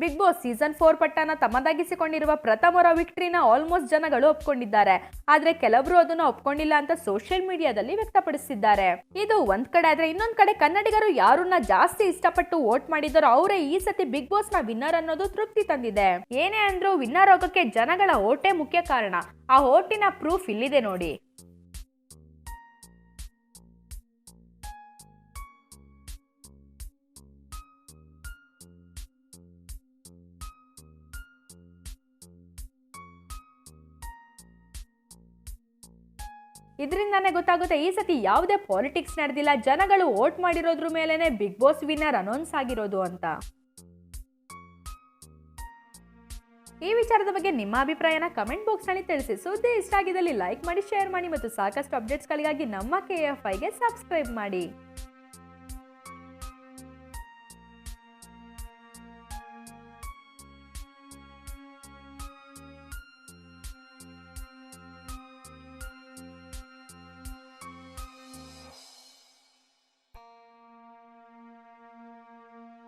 Big Boss season four ಪಟ್ಟನ ತಮ್ಮದಾಗಿಸಿಕೊಂಡಿರುವ ಪ್ರಥಮರ ವಿಕ್ಟ್ರಿನ ಆಲ್ಮೋಸ್ಟ್ ಜನಗಳು ಒಪ್ಕೊಂಡಿದ್ದಾರೆ. ಆದ್ರೆ ಕೆಲವರು ಅದನ್ನ ಒಪ್ಕೊಂಡಿಲ್ಲ ಅಂತ ಸೋಷಿಯಲ್ ಮೀಡಿಯಾದಲ್ಲಿ ವ್ಯಕ್ತಪಡಿಸಿದ್ದಾರೆ. ಇದು ಒಂದ್ ಕಡೆ ಆದ್ರೆ ಇನ್ನೊಂದ್ ಕಡೆ ಕನ್ನಡಿಗರು ಯಾರನ್ನ ಜಾಸ್ತಿ ಇಷ್ಟಪಟ್ಟು ವೋಟ್ ಮಾಡಿದಾರೋ ಅವರೇ ಈ ಸತಿ ಬಿಗ್ ಬಾಸ್ನ ವಿನ್ನರ್ ಅನ್ನೋದು ತೃಪ್ತಿ ತಂದಿದೆ. ಏನೇ ಅಂದ್ರೂ ವಿನ್ನರ್ ಆಗೋಕೆ ಜನಗಳ ಓಟೇ ಮುಖ್ಯ ಕಾರಣ. ಆ ಓಟಿನ ಪ್ರೂಫ್ ಇಲ್ಲಿದೆ ನೋಡಿ. ಇದರಿಂದಾನೇ ಗೊತ್ತಾಗುತ್ತೆ, ಈ ಸತಿ ಯಾವುದೇ ಪಾಲಿಟಿಕ್ಸ್ ನಡೆದಿಲ್ಲ, ಜನಗಳು ವೋಟ್ ಮಾಡಿರೋದ್ರ ಮೇಲೇನೆ ಬಿಗ್ ಬಾಸ್ ವಿನ್ನರ್ ಅನೌನ್ಸ್ ಆಗಿರೋದು ಅಂತ. ಈ ವಿಚಾರದ ಬಗ್ಗೆ ನಿಮ್ಮ ಅಭಿಪ್ರಾಯನ ಕಮೆಂಟ್ ಬಾಕ್ಸ್ನಲ್ಲಿ ತಿಳಿಸಿ. ಸುದ್ದಿ ಇಷ್ಟ ಆಗಿದ್ದಲ್ಲಿ ಲೈಕ್ ಮಾಡಿ ಶೇರ್ ಮಾಡಿ ಮತ್ತು ಸಾಕಷ್ಟು ಅಪ್ಡೇಟ್ಸ್ಗಳಿಗಾಗಿ ನಮ್ಮ ಕೆ ಎಫ್ ಐಗೆ ಸಬ್ಸ್ಕ್ರೈಬ್ ಮಾಡಿ.